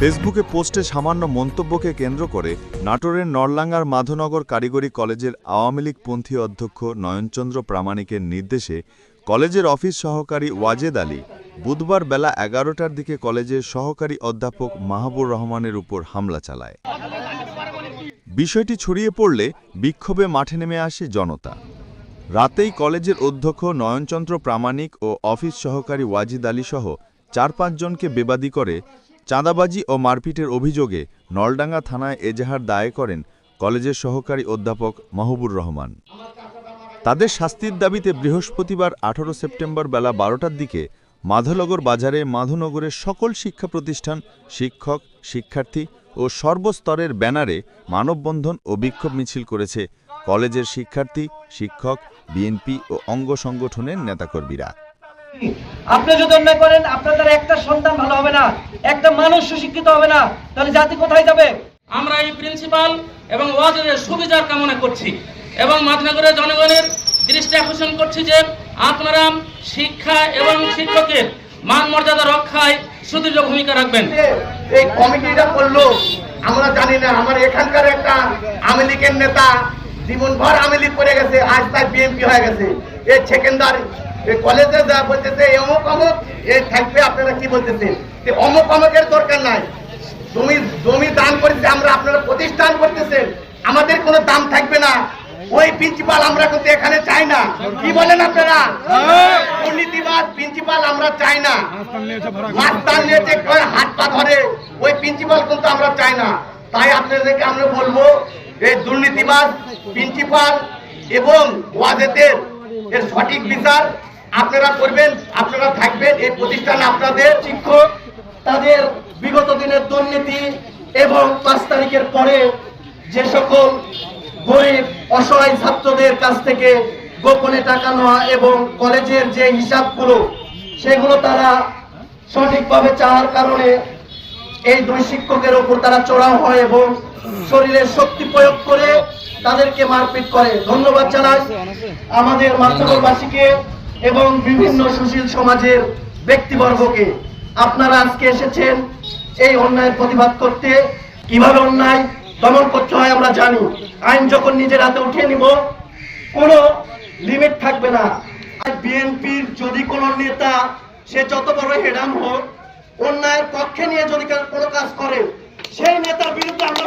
ফেসবুকে পোস্টে সামান্য মন্তব্যকে কেন্দ্র করে নাটোরের নরলাঙ্গার মাধনগর কারিগরি কলেজের আওয়ামী লীগপন্থী অধ্যক্ষ নয়নচন্দ্র প্রামাণিকের নির্দেশে কলেজের অফিস সহকারী ওয়াজেদ আলী বুধবার বেলা এগারোটার দিকে কলেজের সহকারী অধ্যাপক মাহবুর রহমানের উপর হামলা চালায়। বিষয়টি ছড়িয়ে পড়লে বিক্ষোভে মাঠে নেমে আসে জনতা। রাতেই কলেজের অধ্যক্ষ নয়নচন্দ্র প্রামাণিক ও অফিস সহকারী ওয়াজিদ আলী সহ চার পাঁচজনকে বেবাদি করে চাঁদাবাজি ও মারপিটের অভিযোগে নলডাঙ্গা থানায় এজাহার দায় করেন কলেজের সহকারী অধ্যাপক মাহবুর রহমান। তাদের শাস্তির দাবিতে বৃহস্পতিবার আঠারো সেপ্টেম্বর বেলা বারোটার দিকে মাধনগর বাজারে মাধনগরের সকল শিক্ষা প্রতিষ্ঠান, শিক্ষক, শিক্ষার্থী ও সর্বস্তরের ব্যানারে মানববন্ধন ও বিক্ষোভ মিছিল করেছে কলেজের শিক্ষার্থী শিক্ষক বিএনপি ও অঙ্গ সংগঠনের নেতাকর্মীরা। আপনি যদি অন্যায় করেন আপনার দ্বারা একটা সন্তান ভালো হবে না একটা মানুষ সুশিক্ষিত হবে না তাহলে জাতি কোথায় যাবে? আমরা এই প্রিন্সিপাল এবং ওয়াজেদের সুবিচার কামনা করছি এবং মাধনগরের জনগণের দৃষ্টি আকর্ষণ করছি যে আপনারা শিক্ষা এবং শিক্ষকের মান মর্যাদা রক্ষায় সুদৃঢ় ভূমিকা রাখবেন। এই কমিটিটা করল আমরা জানি না আমার এখানকার একটা আওয়ামী লীগের নেতা জীবনভর আওয়ামী লীগ করে গেছে, আজ তার বিএনপি হয়ে গেছে। এ সেকেন্দার এই কলেজে যা বলতেছে এই অমুক অমুক এই থাকবে আপনারা কি বলতেছেন? যে অমুক অমুকের দরকার নাই। জমি জমি দান করেছে, আমরা আপনারা প্রতিষ্ঠান করতেছেন। আমাদের কোনো দাম থাকবে না। ওই প্রিন্সিপাল আমরা কিন্তু এখানে চাই না। কি বলেন আপনারা? দুর্নীতিবাদ প্রিন্সিপাল আমরা চাই না। মাস্টার নিয়ে হাত পা ধরে। ওই প্রিন্সিপাল কিন্তু আমরা চাই না। তাই আপনাদেরকে আমরা বলব এই দুর্নীতিবাদ প্রিন্সিপাল এবং ওয়াজেদের এর সঠিক বিচার আপনারা করবেন, আপনারা থাকবেন, এই প্রতিষ্ঠান আপনাদের শিক্ষক, তাদের বিগত দিনের দুর্নীতি এবং পাঁচ তারিখের পরে যে সকল গরিব, অসহায় ছাত্রদের কাছ থেকে গোপনে টাকা নেওয়া এবং কলেজের যে হিসাবগুলো, সেগুলো তারা সঠিকভাবে চাওয়ার কারণে এই দুই শিক্ষকের ওপর তারা চড়াও হয় এবং শরীরের শক্তি প্রয়োগ করে তাদেরকে মারপিট করে। ধন্যবাদ জানাই আমাদের মাতৃবাসীকে এবং বিভিন্ন সুশীল সমাজের ব্যক্তিবর্গকে। আপনারা আজকে এসেছেন এই অন্যায়ের প্রতিবাদ করতে। কীভাবে অন্যায় দমন করতে হয় আমরা জানি। আইন যখন নিজের হাতে উঠিয়ে নিব, কোনো লিমিট থাকবে না। আর বিএনপির যদি কোনো নেতা, সে যত বড় হেডাম হোক অন্যায়ের পক্ষে নিয়ে যদি কোনো কাজ করে সেই নেতার বিরুদ্ধে আমরা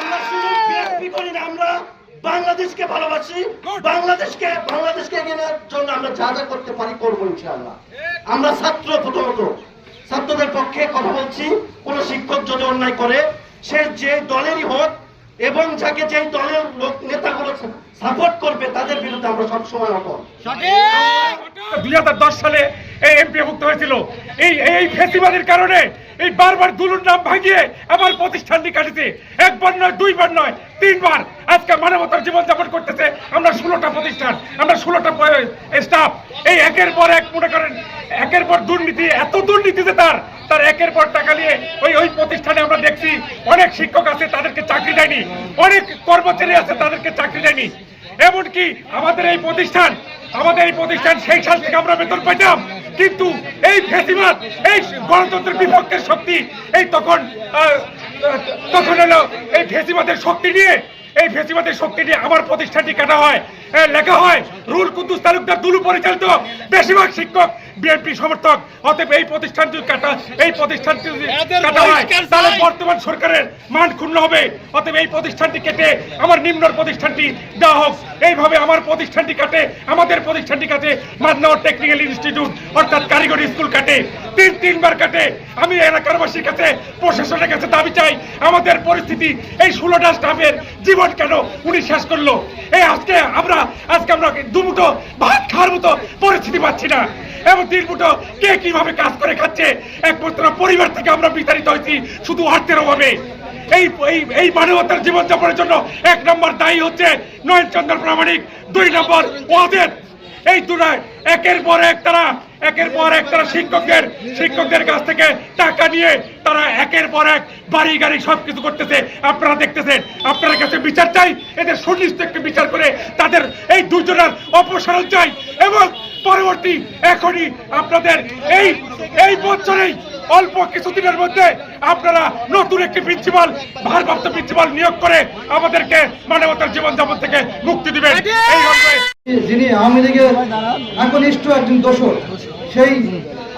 আমরা শুধু বিএনপি করি না আমরা বাংলাদেশকে ভালোবাসি। বাংলাদেশকে বাংলাদেশকে এগিয়ে নেওয়ার জন্য আমরা যা যা করতে পারি করব ইনশাআল্লাহ। আমরা ছাত্র প্রথমত। ছাত্রদের পক্ষে কথা বলছি কোন শিক্ষক যদি অন্যায় করে সে যে দলেরই হোক এবং যাকে যেই দলের লোক নেতাগুলো সাপোর্ট করবে তাদের বিরুদ্ধে আমরা সবসময় অটল। দুই হাজার দশ সালে এই এমপি মুক্ত হয়েছিল। এই এই ফেসিবাদের কারণে এই বারবার দুলুর নাম ভাঙিয়ে আমার প্রতিষ্ঠানটি কাটেছে একবার নয়, দুইবার নয়, তিনবার আজকে মানবতার জীবনযাপন করতেছে। আমরা ষোলোটা প্রতিষ্ঠান, আমরা ষোলোটা স্টাফ এই একের পর এক, মনে করেন, একের পর দুর্নীতি, এত দুর্নীতিতে তার তার একের পর টাকা নিয়ে ওই ওই প্রতিষ্ঠানে আমরা দেখছি অনেক শিক্ষক আছে, তাদেরকে চাকরি দেয়নি। অনেক কর্মচারী আছে, তাদেরকে চাকরি দেয়নি। এমনকি আমাদের এই প্রতিষ্ঠান, আমাদের এই প্রতিষ্ঠান সেই সাল থেকে আমরা বেতন পাইতাম। কিন্তু এই ফেসিবাদ, এই গণতন্ত্রের বিপক্ষের শক্তি, এই তখন তখন হলো এই ফেসিবাদের শক্তি নিয়ে, এই ফেসিবাদের শক্তি নিয়ে আমার প্রতিষ্ঠানটি কাটা হয় লেখা হয়, রুল কুদ্দুস তালুকদার দুলু পরিচালিত বেশিরভাগ শিক্ষক বিএনপি সমর্থক অতএব এই প্রতিষ্ঠানটি কাটা এই প্রতিষ্ঠানটি কাটা হয় তাহলে বর্তমান সরকারের মান ক্ষুণ্ণ হবে। অতএব এই প্রতিষ্ঠানটি কেটে আমার নিম্ন প্রতিষ্ঠানটি দেওয়া হোক। এইভাবে আমার প্রতিষ্ঠানটি কাটে আমাদের প্রতিষ্ঠানটি কাটে। মাদনগর টেকনিক্যাল ইনস্টিটিউট অর্থাৎ কারিগরি স্কুল কাটে। তিন তিনবার কাটে। আমি এলাকারবাসীর কাছে প্রশাসনের কাছে দাবি চাই আমাদের পরিস্থিতি এই ষোলোটা স্টাফের জীবন কেন উনি শেষ করল? এই আজকে আমরা আজকে আমরা দুমুটো ভাত খাওয়ার মতো পরিস্থিতি পাচ্ছি না। এবং তিন মুঠো কে কীভাবে কাজ করে খাচ্ছে? একমাত্র পরিবার থেকে আমরা বিতাড়িত হয়েছি, শুধু অর্থের অভাবে। এই এই মানবতার জীবনযাপনের জন্য এক নম্বর দায়ী হচ্ছে নয়নচন্দ্র প্রামাণিক, দুই নম্বর ওদের এই দুটায় একের পর এক তারা একের পর এক তারা শিক্ষকদের শিক্ষকদের কাছ থেকে টাকা নিয়ে তারা একের পর এক বাড়ি, গাড়ি সবকিছু করতেছে। আপনারা দেখতেছেন আপনার কাছে বিচার চাই, এদের সুনিশ্চিত একটি বিচার করে তাদের এই দুজনের অপসারণ চাই এবং পরবর্তী এখনই আপনাদের এই এই বছরেই অল্প কিছুদিনের মধ্যে আপনারা নতুন একটি প্রিন্সিপাল ভারপ্রাপ্ত প্রিন্সিপাল নিয়োগ করে আমাদেরকে মানবতার জীবনযাপন থেকে মুক্তি দিবেন। যিনি আওয়ামী লীগের একনিষ্ঠ একজন দোষর, সেই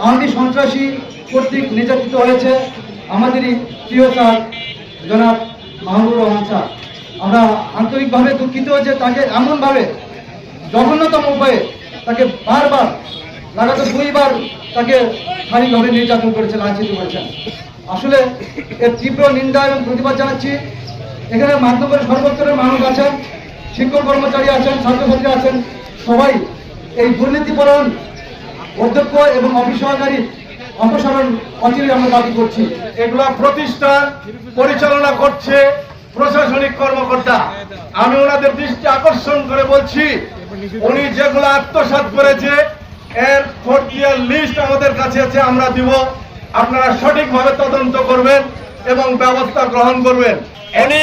আওয়ামী সন্ত্রাসী কর্তৃক নির্যাতিত হয়েছে আমাদেরই প্রিয় স্যার, জনাব মাহবুব রহমান স্যার। আমরা আন্তরিকভাবে দুঃখিত যে তাকে এমনভাবে জঘন্যতম উপায়ে তাকে বারবার লাগাতো দুইবার তাকে শারীরিকভাবে নির্যাতন করেছেন লাঞ্ছিত করেছেন। আসলে এর তীব্র নিন্দা এবং প্রতিবাদ জানাচ্ছি। এখানে মাধ্যমের সর্বস্তরের মানুষ আছেন, শিক্ষক কর্মচারী আছেন, ছাত্রছাত্রী আছেন, সবাই এই দুর্নীতিপরণ অধ্যক্ষ এবং অফিস সহকারী অপসারণ অচিরে আমরা দাবি করছি। এগুলা প্রতিষ্ঠান পরিচালনা করছে প্রশাসনিক কর্মকর্তা। আমি ওনাদের দৃষ্টি আকর্ষণ করে বলছি, উনি যেগুলো আত্মসাৎ করেছে এর ফোর্থ ইয়ার লিস্ট আমাদের কাছে আছে আমরা দিব। আপনারা সঠিকভাবে তদন্ত করবেন এবং ব্যবস্থা গ্রহণ করবেন। উনি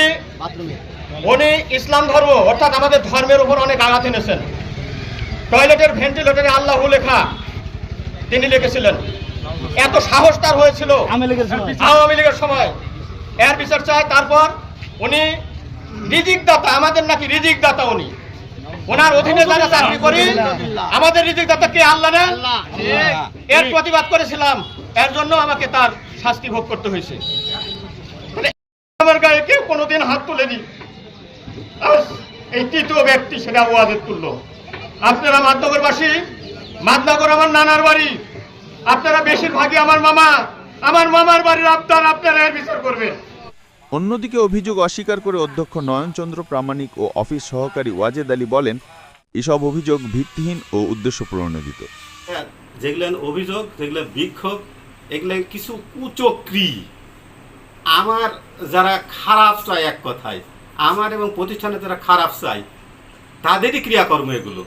উনি ইসলাম ধর্ম অর্থাৎ আমাদের ধর্মের উপর অনেক আঘাত এনেছেন। টয়লেটের ভেন্টিলেটরে আল্লাহ লেখা তিনি লিখেছিলেন। এত সাহস তার হয়েছিল। আওয়ামী লীগের সময়। এর বিচার চায় তারপর উনি রিজিক দাতা আমাদের নাকি রিজিক দাতা উনি। ওনার অধীনে যারা চাকরি করি আমাদের রিজিক দাতা কে আল্লাহ না এর প্রতিবাদ করেছিলাম। এর জন্য আমাকে তার শাস্তি ভোগ করতে হয়েছে। মানে আমার গায়ে কেউ কোনোদিন হাত তুলেনি। এই তৃতীয় ব্যক্তি সেটা ওয়াজের তুললো আপনারা মাদনগরবাসী মাদনগর আমার নানার বাড়ি। আপনারা বেশিরভাগই আমার মামা। আমার মামার বাড়ির আবদার আপনারা এর বিচার করবেন। অন্যদিকে অভিযোগ অস্বীকার করে অধ্যক্ষ নয়নচন্দ্র প্রামাণিক ও অফিস সহকারী ওয়াজেদ আলী বলেন এসব অভিযোগ ভিত্তিহীন ও উদ্দেশ্য প্রণোদিত হ্যাঁ, যেগুলো অভিযোগ যেগুলো বিক্ষোভ এগুলো কিছু কুচক্রি। আমার যারা খারাপ চায় এক কথায় আমার এবং প্রতিষ্ঠানে যারা খারাপ চায় তাদেরই ক্রিয়াকর্ম এগুলো।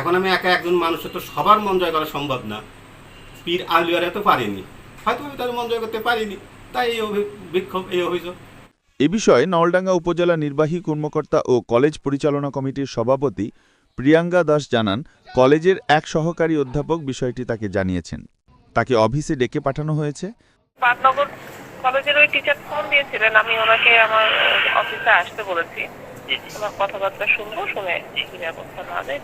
এখন আমি একা একজন মানুষের তো সবার মন জয় করা সম্ভব না। পীর আলিয়ারে তো পারিনি। হয়তো আমি তাদের মন জয় করতে পারিনি। তাই এই বিক্ষোভ এই অভিযোগ। এ বিষয়ে নলডাঙ্গা উপজেলা নির্বাহী কর্মকর্তা ও কলেজ পরিচালনা কমিটির সভাপতি প্রিয়াঙ্কা দাস জানান কলেজের এক সহকারী অধ্যাপক বিষয়টি তাকে জানিয়েছেন। তাকে অফিসে ডেকে পাঠানো হয়েছে। পাটনগর কলেজের ওই টিচার ফোন দিয়েছিলেন। আমি ওনাকে আমার অফিসে আসতে বলেছি। কথাবার্তা শুনব শুনে কি ব্যবস্থা না দেয়